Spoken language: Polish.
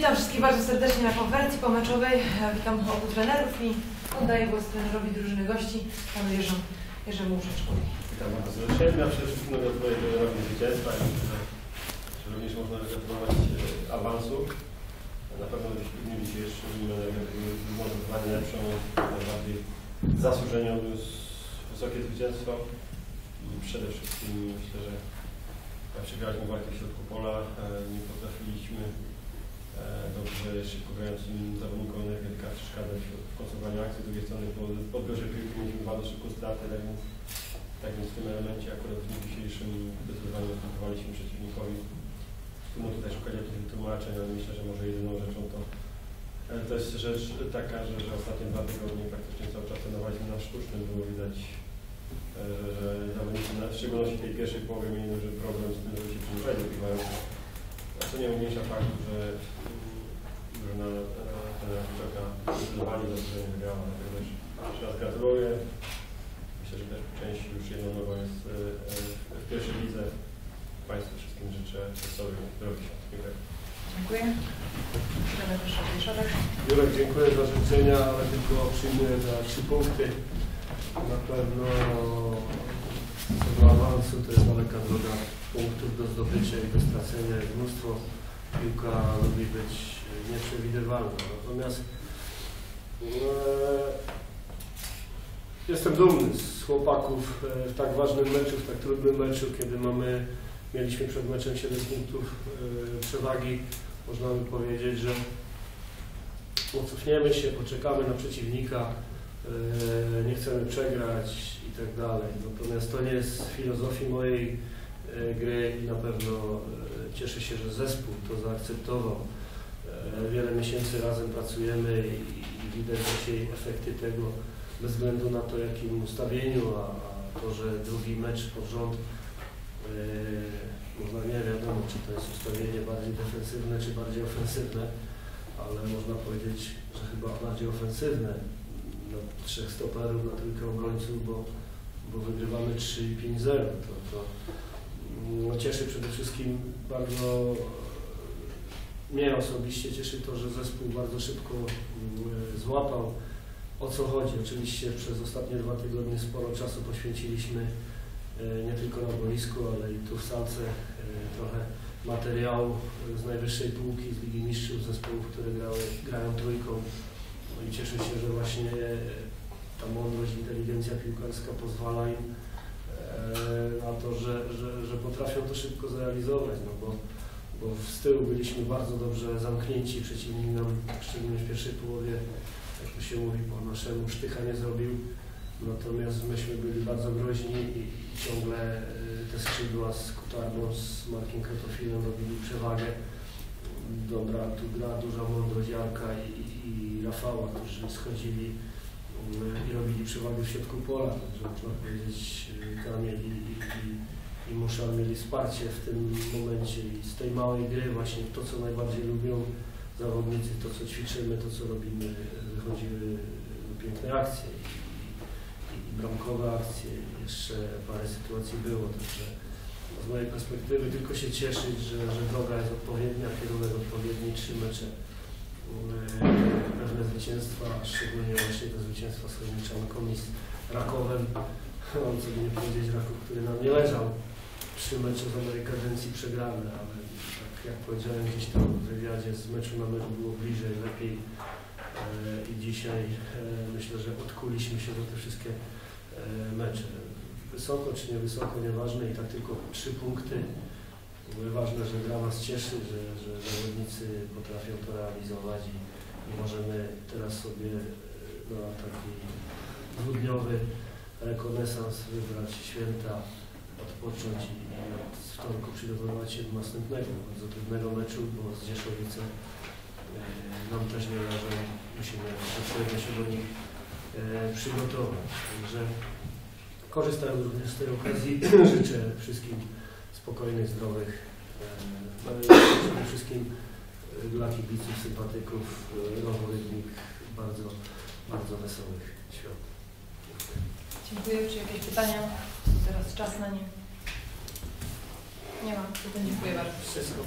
Witam wszystkich bardzo serdecznie na konferencji pomeczowej. Witam obu trenerów i oddaję głos trenerowi drużyny gości, panu Jerzą, Jerzemu Łóżeczkowi. Witam bardzo serdecznie. Ja przede wszystkim gratuluję trenerowi zwycięstwa. Myślę, że, również można gratulować e, awansu. Na pewno w dniu dzisiejszym może dwa lepszą, najbardziej zasłużenie odniósł wysokie zwycięstwo. I przede wszystkim myślę, że przegraliśmy walkę w środku pola, e, nie potrafiliśmy dobrze szybko grającym zawodnikom energetyka przeszkadzać w konsumowaniu akcji. Z drugiej strony po odbiorze piłki mieliśmy bardzo szybką stratę, tak więc, tak więc w tym elemencie akurat w dniu dzisiejszym zdecydowanie ustępowaliśmy przeciwnikowi. Trudno tutaj szukać jakichś wytłumaczeń, ale myślę, że może jedyną rzeczą to e, to jest rzecz taka, że, że ostatnie dwa tygodnie praktycznie cały czas trenowaliśmy na sztucznym, było widać, e, że, zawodnicy, w szczególności tej pierwszej połowie mieli duży problem z tym, żeby się przyzwyczaić. A co nie umniejsza faktu, że że na czeka zdecydowanie dobrze nie wygrała, dlatego też jeszcze raz gratuluję. Myślę, że też część już jedną nogą jest e, e, w pierwszej lidze. Państwu wszystkim życzę wesołych świąt. Dziękuję. Dziękuję. Jurek, dziękuję za życzenia, ale tylko przyjmuję za trzy punkty. Na pewno co do awansu to jest daleka droga punktów do zdobycia i do stracenia. Jest mnóstwo. Piłka lubi być nieprzewidywalna. Natomiast e, jestem dumny z chłopaków e, w tak ważnym meczu, w tak trudnym meczu, kiedy mamy, mieliśmy przed meczem 7 punktów e, przewagi. Można by powiedzieć, że cofniemy się, poczekamy na przeciwnika, nie chcemy przegrać i tak dalej. Natomiast to nie jest filozofii mojej e, gry i na pewno e, cieszę się, że zespół to zaakceptował. E, Wiele miesięcy razem pracujemy i, widać dzisiaj efekty tego bez względu na to, jakim ustawieniu, a, to, że drugi mecz pod rząd, e, można nie wiadomo, czy to jest ustawienie bardziej defensywne, czy bardziej ofensywne, ale można powiedzieć, że chyba bardziej ofensywne na trzech stoperów, na trójkę obrońców, bo, bo wygrywamy 3 i 5-0. To, to no, cieszy przede wszystkim bardzo mnie osobiście cieszy to, że zespół bardzo szybko mm, złapał o co chodzi. Oczywiście przez ostatnie dwa tygodnie sporo czasu poświęciliśmy e, nie tylko na boisku, ale i tu w salce e, trochę materiału z najwyższej półki, z Ligi Mistrzów, zespołów, które grały, grają trójką. Cieszę się, że właśnie e, ta mądrość, inteligencja piłkarska pozwala im na to, że, że, że potrafią to szybko zrealizować, no bo bo z tyłu byliśmy bardzo dobrze zamknięci, przeciwnik nam, szczególnie w pierwszej połowie, jak to się mówi po naszemu, sztycha nie zrobił. Natomiast myśmy byli bardzo groźni i, ciągle y, te skrzydła z Kutarną, z Markiem Krotofilem robili przewagę. Dobra, tu gra duża mądrość Jarka i, i Rafała, którzy schodzili y, i robili przewagę w środku pola, także można powiedzieć, y, Kamil i, i, i muszą mieli wsparcie w tym momencie. I z tej małej gry właśnie to, co najbardziej lubią zawodnicy, to, co ćwiczymy, to, co robimy, wychodziły piękne akcje i, i, bramkowe akcje, jeszcze parę sytuacji było, także z mojej perspektywy tylko się cieszyć, że, że droga jest odpowiednia, kierunek odpowiedni, trzy mecze, pewne zwycięstwa, szczególnie właśnie te zwycięstwa z Chojniczanką i z Rakowem, mam co nie powiedzieć, Raków, który nam nie leżał, trzy mecze w mojej kadencji przegrane, ale tak jak powiedziałem gdzieś tam w wywiadzie z meczu na mecz było bliżej, lepiej e, i dzisiaj e, myślę, że odkuliśmy się do te wszystkie e, mecze. Wysoko czy niewysoko, nieważne i tak tylko trzy punkty. Ważne, że gra nas cieszy, że, że zawodnicy potrafią to realizować i możemy teraz sobie na taki dwudniowy rekonesans wybrać święta odpocząć i od wtorku przygotowywać się do następnego, bardzo trudnego meczu, bo z Dzieszowice e, nam też nie leżą, musimy odpowiednio się do nich e, przygotować. Także korzystając również z tej okazji życzę wszystkim spokojnych, zdrowych, e, no przede wszystkim dla kibiców, sympatyków, Rowolydnik bardzo, bardzo wesołych świąt. Dziękuję. Czy jakieś pytania? Teraz czas na nie. Nie ma. Dziękuję bardzo. Wszystko.